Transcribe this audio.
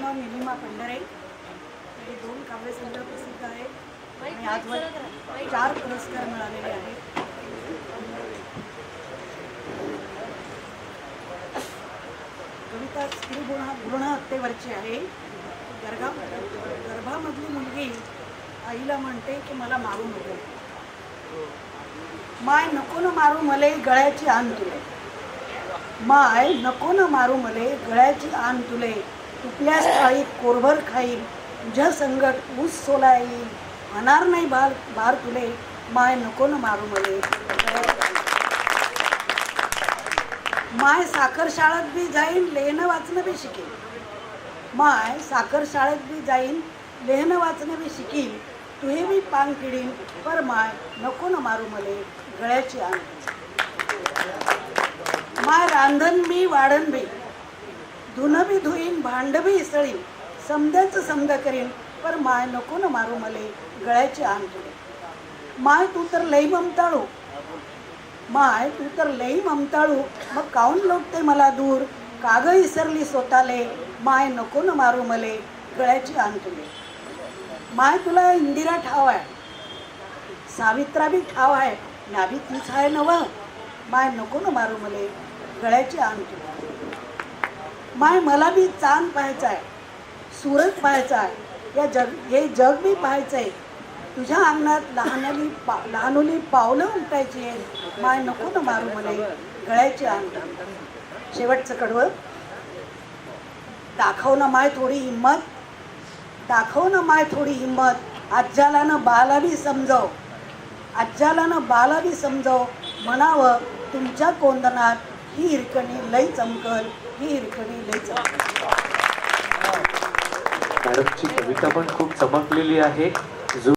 नाव निलिमा पंढरे. हे दोन काव्यसंग्रह प्रसिद्ध आहेत. आणि आजवर चार पुरस्कार मिळालेले आहेत. कविता स्त्री गुण भ्रूण हत्येवरची आहे. गर्भा गर्भामधली मुलगी आईला म्हणते की मला मारू नको. माय नको न मारू मले गळ्याची आण तुले. माय नको न मारू मले गळ्याची आण तुले. तुपल्यास थाळीत कोरभर खाईल तुझ्या संगट ऊस सोला येईल होणार नाही बार बार तुले माय नको न मारू मले. माय साखर शाळेत बी जाईन लेहनं वाचणं बी शिकेल. माय साखर शाळेत बी जाईन लेहनं वाचणं बी शिकील. तुहे बी पान किडीन पर माय नको न मारू मले गळ्याची आण माय रांधन मी वाढन बी बी धुईन भांड बी इसळीन समद्याचं समजा करीन पर माय नको ना मारू मले गळ्याची आण तुले. माय तू तर लई ममताळू. माय तू तर लई ममताळू. मग काऊन लोटते मला दूर? काग इसरली स्वतःले. माय नको ना मारू मले गळ्याची आण तुले. माय तुला इंदिरा ठाव आहे. सावित्रा बी ठाव आहे. नाभी तीच आहे नव. माय नको ना मारू मले गळ्याची आण तुले. माय मला बी चांद पाहायचा आहे सूरज पाहायचा आहे या जग हे जग मी पाहायचं आहे. तुझ्या अंगणात लहानली पा लहानोली पावलं उमटायची आहेत. माय नको ना मारू मला गळ्याची अंग शेवटचं कडवं. दाखव ना माय थोडी हिंमत. दाखव ना माय थोडी हिंमत. आज्जाला ना बाला बी समजव. आज्जाला ना बाला बी समजव. म्हणावं तुमच्या कोंदनात ही हिरकणी लई चमकल ही हिरकणी लई चमकल. मॅडमची कविता पण खूप चमकलेली आहे.